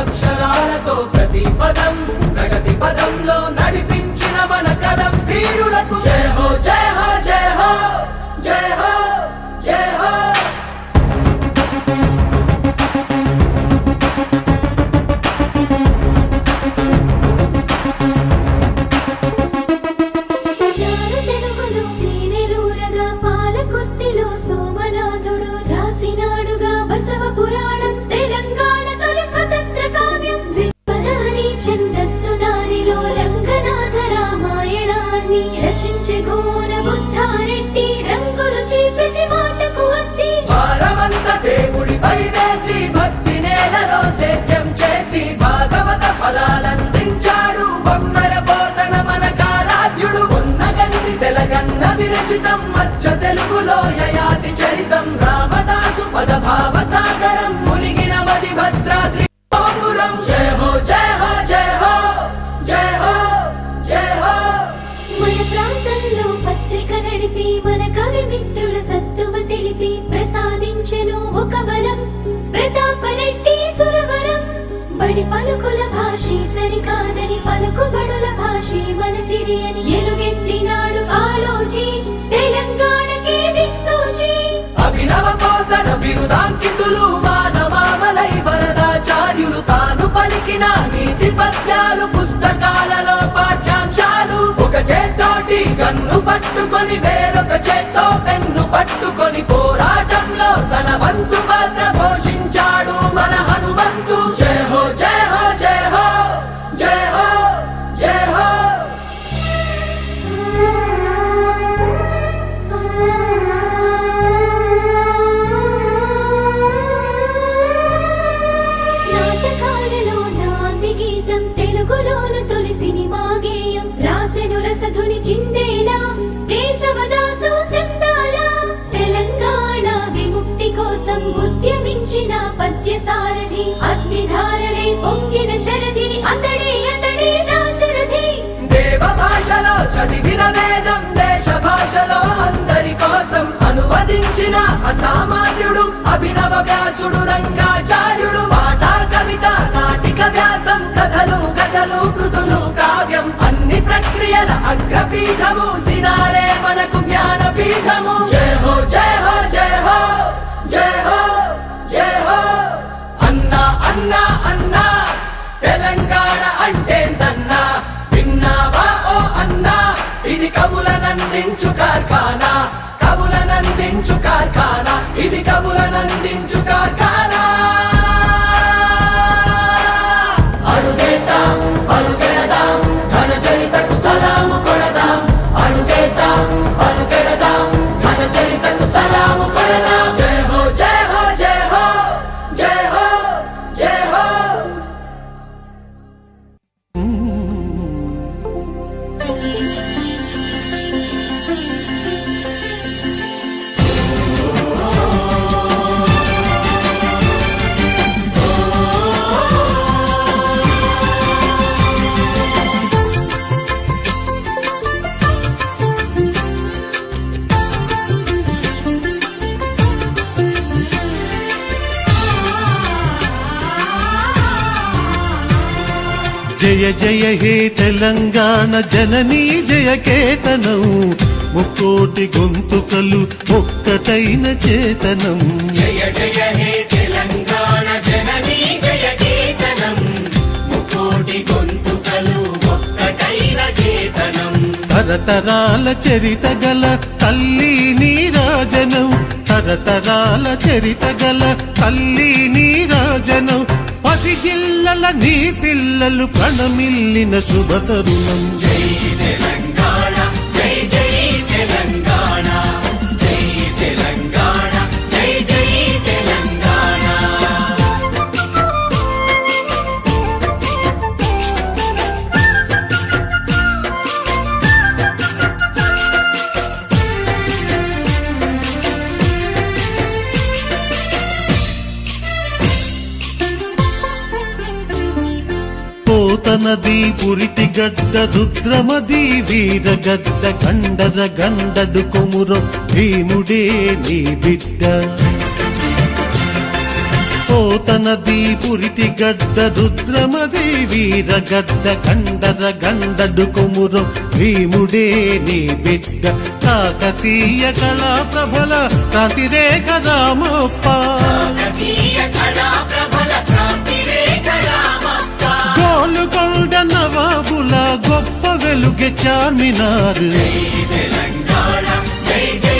అక్షరాలతో ప్రతి పదం ప్రగతి పదంలో నడిపించిన మన కలం వీరులకు జయ హో జయ హో జయ హో జయ హో. సురక్షితం మచ్చ తెలుగులో యయాతి. తాను పలికిన పుస్తకాలలో పాఠ్యాంశాలు. ఒక చేత్తోటి పట్టుకొని వేరొక చేత్తో పెన్ను పట్టుకొని పోరాటంలో తన వంతు సాధించిన అసామాన్యుడు అభినవ వ్యాసుడు రంగాచార్యుడు మాట కవిత నాటిక వ్యాసం కథలు గజలు కృతులు కావ్యం అన్ని ప్రక్రియల అగ్రపీఠము సినారే మనకు జ్ఞానపీఠము. జయ హో జయ హో జయ హో జయ హో జయ హో. అన్నా అన్నా అన్నా తెలంగాణ కవులనందించు కార్ఖానా. ఇది కవులనందించు కార్ఖానా జయ జయ హే తెలంగాణ జననీ జయ కేతనం. ముక్కోటి గొంతుకలు ఒక్కటైన చేతనం. జయ జయ హే తెలంగాణ జననీ జయ కేతనం. ముకోటి గొంతుకలు ఒక్కటైన చేతనం. తరతరాల చరిత గల తల్లి నీరాజనం. తరతరాల చరిత గల తల్లి నీరాజనం. పది జిల్లల నీ పిల్లలు ప్రణమిల్లిన శుభతరుణం జై తెలంగాణ జై నది పురిటి గడ్డ రుద్రమది వీరగడ్డ గండర గండడు కొమురం భీముడే నీ బిడ్డ. పోతనది పురిటి గడ్డ రుద్రమది వీరగడ్డ గండర గండడు కొమురం భీముడే నీ బిడ్డ. కాకతీయ కళా ప్రభల క్రాంతిరేఖ రామప్ప. కాకతీయ కళా ప్రబల క్రాంతి గోలుకొండ నవాబుల గొప్ప వెలుగె చార్మినారు. జై తెలంగాణ జై జై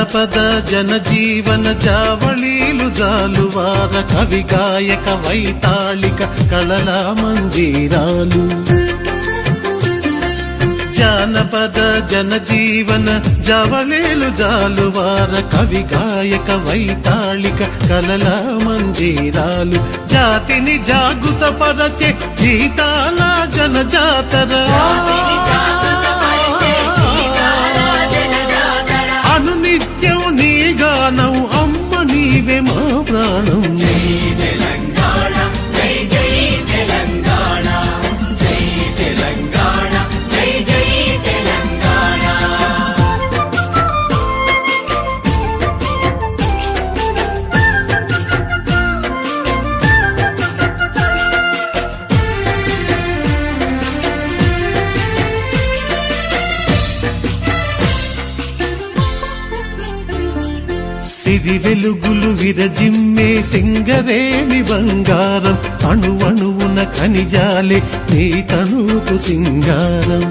జానపద జనజీవన జావళీలు జాలువార కవి గాయక వైతాళిక కళల మందిరాలు జానపద జనజీవన జవళేలు జాలువార కవి గాయక వైతాళిక కలల మంజీరాలు. జాతిని జాగృత పరచే గీతాల జనజాతర. మా ప్రాణం. సిరి వెలుగులు విరజిమ్మే సింగరేణి బంగారం అణువణువున ఖనిజాలే నీ తనుకు సింగారం.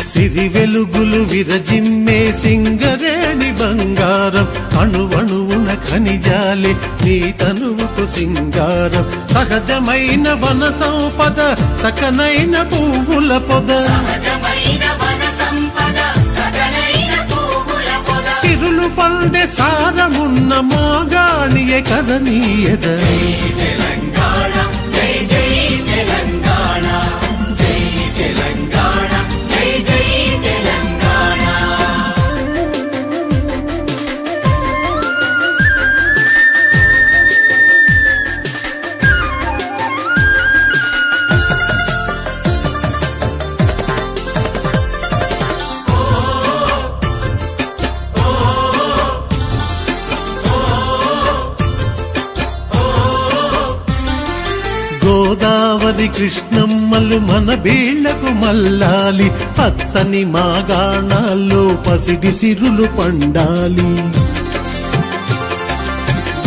సిరి వెలుగులు విరజిమ్మే సింగరేణి బంగారం అణువణువున ఖనిజాలే నీ తనువుకు సింగారం. సహజమైన వన సంపద సకనైన పువ్వుల పొద. సహజమైన సిరులు పండే సారమున్న మోగాణియే కద కృష్ణమ్మలు మన బీళ్ళకు మల్లాలి పచ్చని మాగాణాల్లో పసిడి సిరులు పండాలి.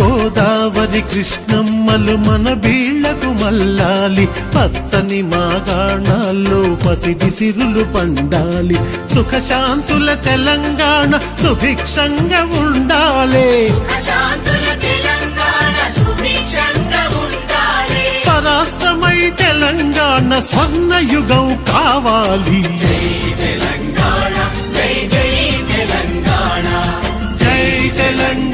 గోదావరి కృష్ణమ్మలు మన బీళ్ళకు మల్లాలి పచ్చని మాగాణాల్లో పసిడి సిరులు పండాలి. సుఖశాంతుల తెలంగాణ సుభిక్షంగా ఉండాలి. ఉండాలి స్వరాష్ట్రమై తెలంగాణ స్వర్ణ యుగం కావాలి తెలంగాణ జై జై తెలంగాణ. జై తెలంగాణ.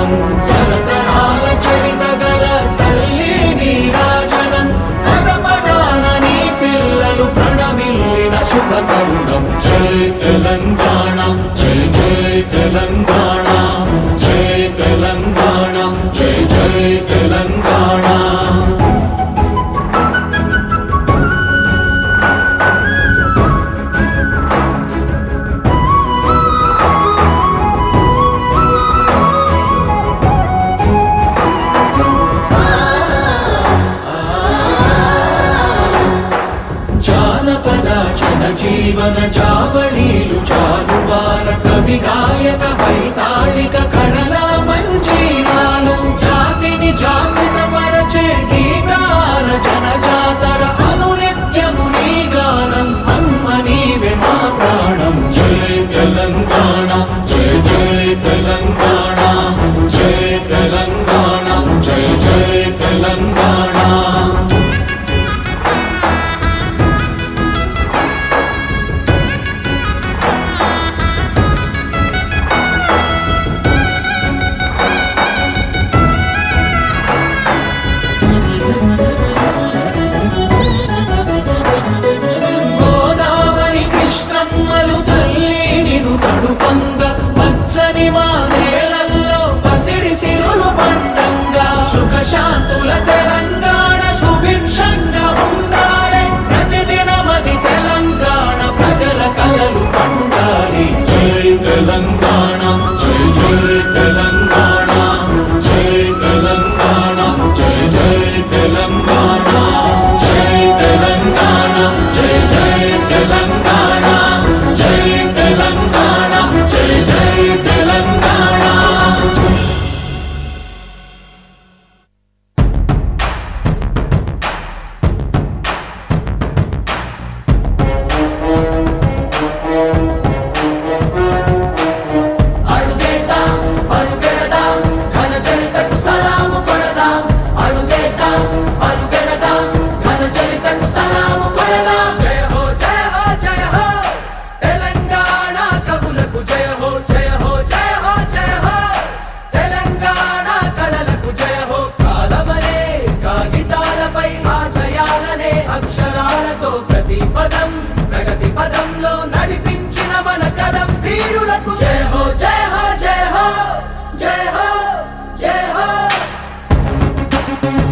చేతనం తరతరాల జనజీవన జావళీలు జాలువార కవి గాయక పాడు